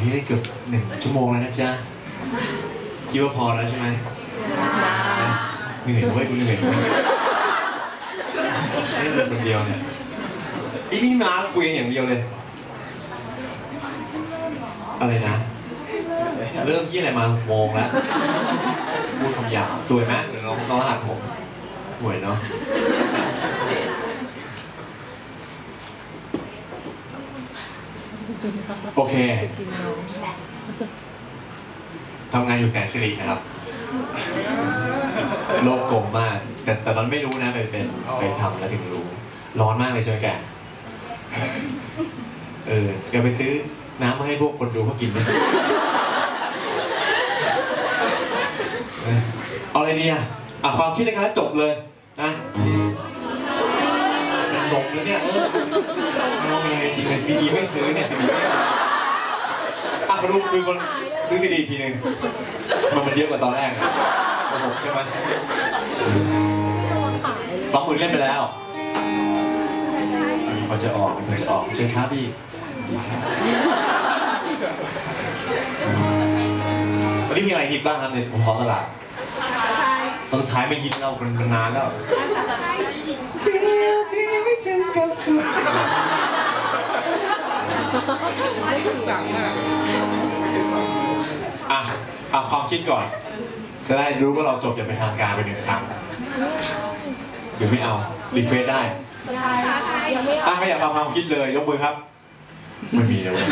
นี่ได้เกือบหนึ่งชั่วโมงแล้วนะจ๊ะ คิดว่าพอแล้วใช่ไหมเหนื่อยเว้ยกูเหนื่อยเว้ยนี่เดินคนเดียวเนี่ยไอ้นี่มาคุยกันอย่างเดียวเลย อะไรนะ เริ่มที่อะไรมาโมงแล้วพูดคำหยาบสวยไหมหรือน้องน้องรหัสผมสวยเนาะ โอเคทำงานอยู่แสนสิรินะครับ โลกกลมมาก แต่แต่ตอนไม่รู้นะไปเป็นไปทำแล้วถึงรู้ ร้อนมากเลยใช่ไหมแกเออเดี๋ยวไปซื้อน้ำมาให้พวกคนดูเขากินไหมเออเอาอะไรดีอะอะความคิดในการจบเลยนะ เป็นนมแล้วเนี่ยเออเอาไงจริงเลยซีดีไม่ซื้อเนี่ยซีดีไม่เอาอะมาดูดูคนซื้อซีดีทีนึงมันมันเยอะกว่าตอนแรกอะโอ้โหใช่ไหมสองหมื่นเล่นไปแล้วอันนี้เขาจะออกมันจะออกเชิญครับพี่ดีครับวันนี้มีอะไรฮิตบ้างครับในท้องตลาดตอนสุดท้ายไม่ฮิตแล้วมันมันนานแล้ว ดังมากอะเอาความคิดก่อน จะได้รู้ว่าเราจบอย่างเป็นทางการไปหนึ่งครั้งหรือไม่เอารีเควสได้อะไม่อยากเอาความคิดเลยยกมือครับ ไม่มีเลยเว้ย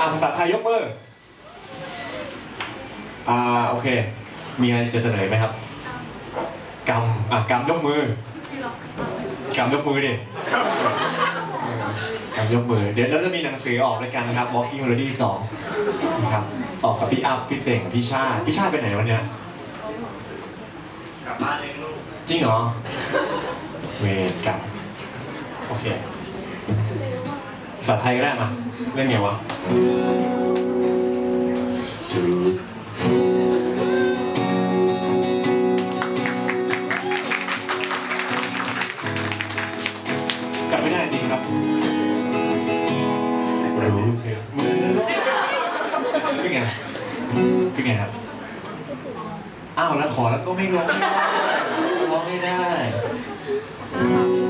อะภาษาไทยยกมืออ่าโอเค มีอะไรจะเสนอไหมครับกำอะกำยกมือกำยกมือดิ กำยกมือ เดี๋ยวเราจะมีหนังสือออกด้วยกันนะครับ Walking Melody 2นะครับออกกับพี่อัพพี่เสงพี่ชาติพี่ชาติไปไหนวันเนี้ยกลับบ้านเลี้ยงลูกจริงเหรอเวรกรรมโอเคภาษาไทยก็ได้มาเล่นไงวะจำไม่ได้จริงครับ รู้สึกเหมือนเป็นไงเป็นไงครับ อ้าวแล้วขอแล้วก็ไม่ร้องไม่ได้ร้องไม่ได้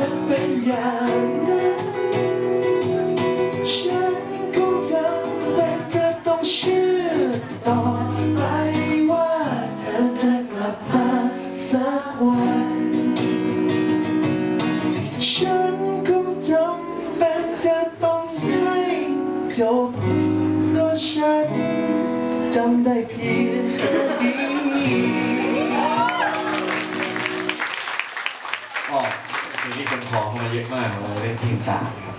เธอเป็นอย่างนั้นฉันคงจำเป็นจะต้องเชื่อต่อไปว่าเธอจะกลับมาสักวันฉันคงจำเป็นจะต้องให้จบเพราะฉันจำได้เพียง อ๋อเลงนี้คนขอเข้ามาเยอะมากเราเล่นเพลงต่าง